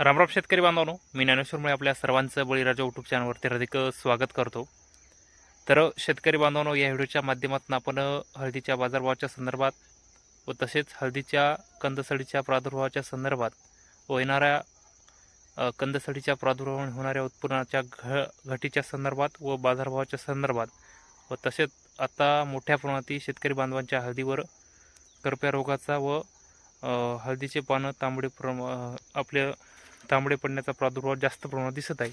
रामराम शेतकरी बांधवानो मी ज्ञानेश्वरमुळे आपल्या सर्वांचं बळीराजा यूट्यूब चॅनलवरती हार्दिक स्वागत करतो. तर शेतकरी बांधवानो या व्हिडिओच्या माध्यमातून आपण हळदीच्या बाजारभावाच्या संदर्भात व तसेच हळदीच्या कंदसडीच्या प्रादुर्भावाच्या संदर्भात व येणाऱ्या कंदसळीच्या कंदसडीच्या होणाऱ्या उत्पन्नाच्या घ घटीच्या संदर्भात व बाजारभावाच्या संदर्भात व तसेच आता मोठ्या प्रमाणात शेतकरी बांधवांच्या हळदीवर करप्या रोगाचा व हळदीचे पानं तांबडे प्रमा आपल्या तांबडे पडण्याचा प्रादुर्भाव जास्त प्रमाणात दिसत आहे.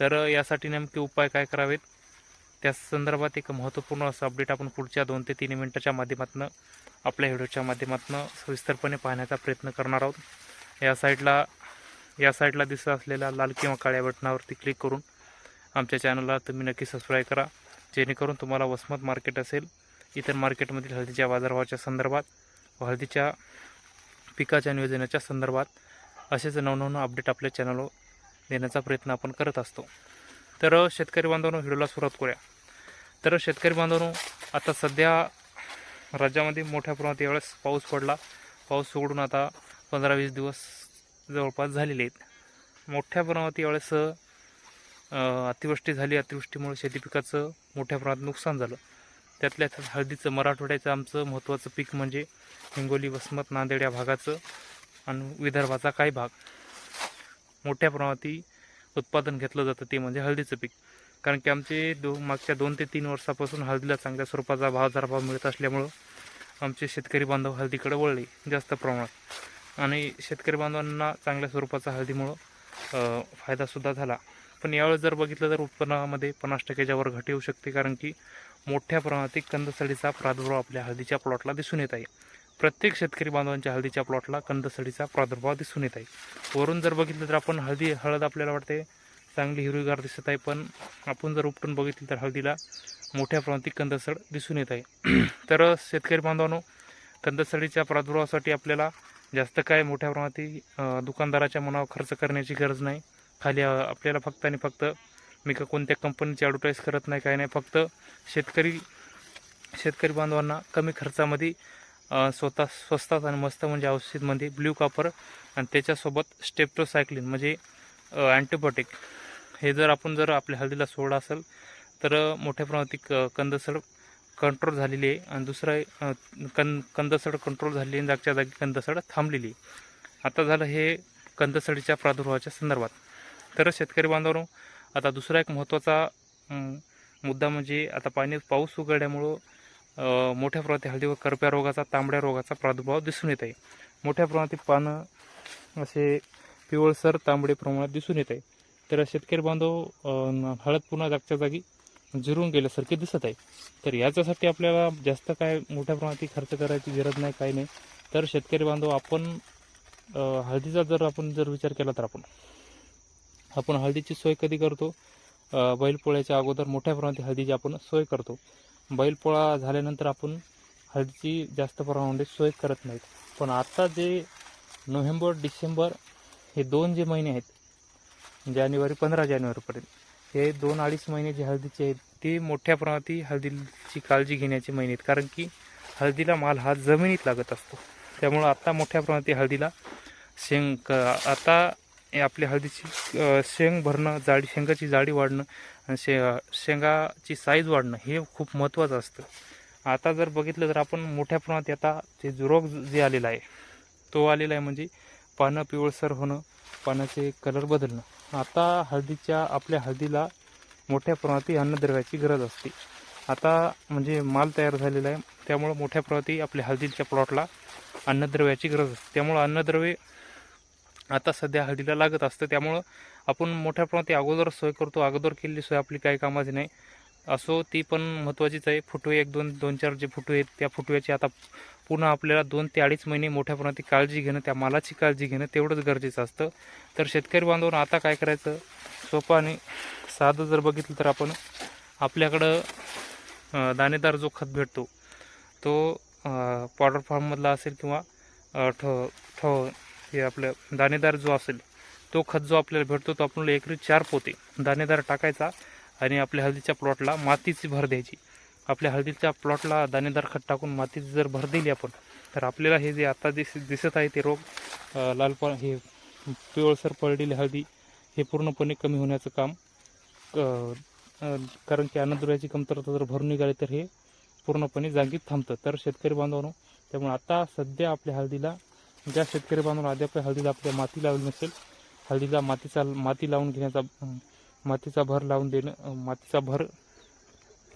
तर यासाठी नेमके उपाय काय करावेत? त्या संदर्भात एक महत्त्वपूर्ण असं अपडेट आपण पुढच्या दोन ते तीन मिनटाच्या माध्यमातून आपल्या व्हिडिओच्या माध्यमातून सविस्तरपणे पाहण्याचा प्रयत्न करणार आहोत. या साईडला या साईडला दिसत असलेल्या लाल किंवा काळ्या बटनावरती क्लिक करून आमच्या चॅनलला तुम्ही नक्की सबस्क्राईब करा. जेणेकरून तुम्हाला वसमत मार्केट असेल इतर मार्केटमधील हळदीच्या बाजारभावाच्या संदर्भात व हळदीच्या पिकाच्या नियोजनाच्या संदर्भात असेच नवनवनं अपडेट आपल्या चॅनलवर देण्याचा प्रयत्न आपण करत असतो. तर शेतकरी बांधवांनो व्हिडिओला सुरुवात करूया. तर शेतकरी बांधवांनो आता सध्या राज्यामध्ये मोठ्या प्रमाणात यावेळेस पाऊस पडला. पाऊस सोडून आता पंधरा वीस दिवस जवळपास झालेले आहेत. मोठ्या प्रमाणात यावेळेस अतिवृष्टी झाली. अतिवृष्टीमुळे शेती पिकाचं मोठ्या प्रमाणात नुकसान झालं. त्यातल्या त्यात हळदीचं मराठवाड्याचं आमचं महत्त्वाचं पीक म्हणजे हिंगोली वसमत नांदेड या भागाचं. आणि विदर्भाचा काही भाग. मोठ्या प्रमाणात उत्पादन घेतलं जातं ते म्हणजे हळदीचं पीक. कारण की आमचे दो मागच्या दोन ते तीन वर्षापासून हळदीला चांगल्या स्वरूपाचा बाजारभाव मिळत असल्यामुळं आमचे शेतकरी बांधव हळदीकडे वळले जास्त प्रमाणात. आणि शेतकरी बांधवांना चांगल्या स्वरूपाचा हळदीमुळं फायदासुद्धा झाला. पण यावेळेस जर बघितलं तर उत्पन्नामध्ये पन्नास टक्क्याच्या वर घट येऊ शकते. कारण की मोठ्या प्रमाणात कंदसडीचा प्रादुर्भाव आपल्या हळदीच्या प्लॉटला दिसून येत आहे. प्रत्येक शेतकरी बांधवांच्या हळदीच्या प्लॉटला कंदसडीचा प्रादुर्भाव दिसून येत आहे. वरून जर बघितलं तर आपण हळदी हळद आपल्याला वाटते चांगली हिरवीगार दिसत आहे पण आपण जर उपटून बघितलं तर हळदीला मोठ्या प्रमाणात कंदसड दिसून येत आहे. तर शेतकरी बांधवांनो कंदसडीच्या प्रादुर्भावासाठी आपल्याला जास्त काय मोठ्या प्रमाणात दुकानदाराच्या मनावर खर्च करण्याची गरज नाही. खाली आपल्याला फक्त आणि फक्त मी का कोणत्या कंपनीची ॲडव्हर्टाईज करत नाही काय नाही फक्त शेतकरी शेतकरी बांधवांना कमी खर्चामध्ये स्वतः स्वस्तात आणि मस्त म्हणजे औषधमध्ये ब्ल्यू कॉपर आणि त्याच्यासोबत स्टेप्टोसायक्लिन म्हणजे अँटीबायोटिक हे जर आपण जर आपल्या हळदीला सोडा असेल तर मोठ्या प्रमाणात क कंदसड कंट्रोल झालेली आहे. आणि दुसरं कं कंदसड कंट्रोल झालेली आहे. आणि जागच्या जागी कंदसड थांबलेली आहे. आता झालं हे कंदसडीच्या प्रादुर्भावाच्या संदर्भात. तर शेतकरी बांधवांनो आता दुसरा एक महत्त्वाचा मुद्दा म्हणजे आता पाणी पाऊस उघडल्यामुळं मोठ्या प्रमाणात हळदीवर करप्या रोगाचा तांबड्या रोगाचा प्रादुर्भाव दिसून येत आहे मोठ्या प्रमाणात पानं असे पिवळसर तांबडे प्रमाणात दिसून येत आहे तर शेतकरी बांधव हळद पुन्हा जागच्या जागी जिरून गेल्यासारखे दिसत आहे. तर याच्यासाठी आपल्याला जास्त काय मोठ्या प्रमाणात खर्च करायची गरज नाही काही नाही. तर शेतकरी बांधव आपण हळदीचा जर आपण जर विचार केला तर आपण आपण हळदीची सोय कधी करतो? बैलपोळ्याच्या अगोदर मोठ्या प्रमाणात हळदीची आपण सोय करतो. बैलपोळा झाल्यानंतर आपण हळदीची जास्त प्रमाणामध्ये सोय करत नाहीत. पण आता जे नोव्हेंबर डिसेंबर हे दोन जे महिने आहेत जानेवारी पंधरा जानेवारीपर्यंत हे दोन अडीच महिने जे हळदीचे आहेत ते मोठ्या प्रमाणात हळदीची काळजी घेण्याचे महिने आहेत. कारण की हळदीला माल हा जमिनीत लागत असतो. त्यामुळं आता मोठ्या प्रमाणात हळदीला शेंग आता हे आपल्या हळदीची शेंग भरणं जाडी शेंगाची जाडी वाढणं आणि शे शेंगाची साईज वाढणं हे खूप महत्त्वाचं असतं. आता जर बघितलं तर आपण मोठ्या प्रमाणात आता जे रोग जे आलेला आहे तो आलेला आहे म्हणजे पानं पिवळसर होणं पानाचे कलर बदलणं. आता हळदीच्या आपल्या हळदीला मोठ्या प्रमाणात अन्नद्रव्याची गरज असते. आता म्हणजे माल तयार झालेला आहे त्यामुळं मोठ्या प्रमाणात आपल्या हळदीच्या प्लॉटला अन्नद्रव्याची गरज असते. त्यामुळं अन्नद्रव्ये आता सध्या हळदीला लागत असतं त्यामुळं आपण मोठ्या प्रमाणात अगोदर सोय करतो. अगोदर केलेली सोय आपली काही कामाची नाही. असो ती पण महत्त्वाचीच आहे. फुटवे एक दोन दोन चार जे फुटवे आहेत त्या फुटव्याची आता पुन्हा आपल्याला दोन ते अडीच महिने मोठ्या प्रमाणात काळजी घेणं त्या मालाची काळजी घेणं तेवढंच गरजेचं असतं. तर शेतकरी बांधवांना आता काय करायचं? सोपं आणि साधं जर बघितलं तर आपण आपल्याकडं दाणेदार जो खत भेटतो तो पॉडर फार्ममधला असेल किंवा ठ ठ हे आपलं दाणेदार जो असेल तो खत जो आपल्याला भेटतो तो आपल्याला एकरी चार पोते दाणेदार टाकायचा आणि आपल्या हळदीच्या प्लॉटला मातीची भर द्यायची. आपल्या हळदीच्या प्लॉटला दाणेदार खत टाकून मातीची जर भर दिली आपण तर आपल्याला हे जे आता दिस दिसत आहे ते रोग लाल हे पिवळसर पडलेली हळदी हे पूर्णपणे कमी होण्याचं काम कारण की अन्नद्रव्याची कमतरता जर भरून निघाली तर हे पूर्णपणे जागीत थांबतं. तर शेतकरी बांधवांनो त्यामुळे आता सध्या आपल्या हळदीला ज्या शेतकरी बांधवांना अद्याप हळदीला आपल्या माती लावली नसेल हळदीला मातीचा माती लावून घेण्याचा मातीचा भर लावून देणं मातीचा भर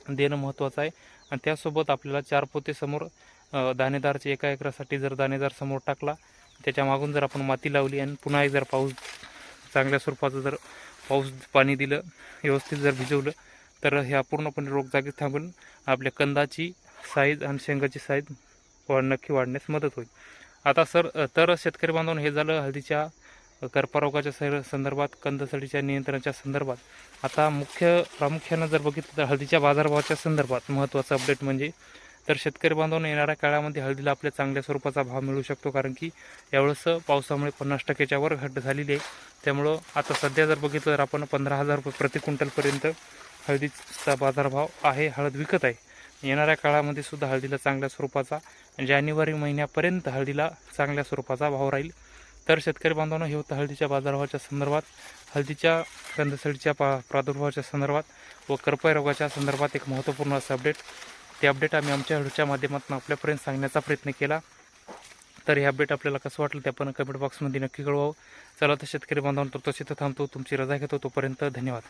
देणं महत्त्वाचं आहे. आणि त्यासोबत आपल्याला चार पोते समोर दाणेदारचे एका एकरासाठी जर दाणेदार समोर टाकला त्याच्या मागून जर आपण माती लावली आणि पुन्हा एक जर पाऊस चांगल्या स्वरूपाचं जर पाऊस पाणी दिलं व्यवस्थित जर भिजवलं तर ह्या पूर्णपणे रोग जागीच थांबून आपल्या कंदाची साईज आणि शेंगाची साईज वाढ नक्की वाढण्यास मदत होईल. आता सर तर शेतकरी बांधवांनो हे झालं हळदीच्या कर्परोगाच्या सर संदर्भात कंदसडीच्या नियंत्रणाच्या संदर्भात. आता मुख्य प्रामुख्यानं जर बघितलं तर हळदीच्या बाजारभावाच्या संदर्भात महत्त्वाचं अपडेट म्हणजे तर शेतकरी बांधवांना येणाऱ्या काळामध्ये हळदीला आपल्या चांगल्या स्वरूपाचा भाव मिळू शकतो कारण की यावेळेस पावसामुळे पन्नास टक्क्याच्या वर घट झालेली आहे. त्यामुळं आता सध्या जर बघितलं तर आपण पंधरा हजार रुपये प्रति क्विंटलपर्यंत हळदीचा बाजारभाव आहे हळद विकत आहे. येणाऱ्या काळामध्ये सुद्धा हळदीला चांगल्या स्वरूपाचा जानेवारी महिन्यापर्यंत हळदीला चांगल्या स्वरूपाचा भाव राहील. तर शेतकरी बांधवांनो हे होतं हळदीच्या बाजारभावाच्या संदर्भात. हळदीच्या कंदसडीच्या पा प्रादुर्भावाच्या संदर्भात व करपाय रोगाच्या संदर्भात एक महत्त्वपूर्ण असं अपडेट ते अपडेट आम्ही आमच्या व्हिडिओच्या माध्यमातून आपल्यापर्यंत सांगण्याचा प्रयत्न केला. तर हे अपडेट आपल्याला कसं वाटलं ते आपण कमेंट बॉक्समध्ये नक्की कळवावं. चला तर शेतकरी बांधवांनो तो तसे तर थांबतो तुमची रजा घेतो तोपर्यंत धन्यवाद.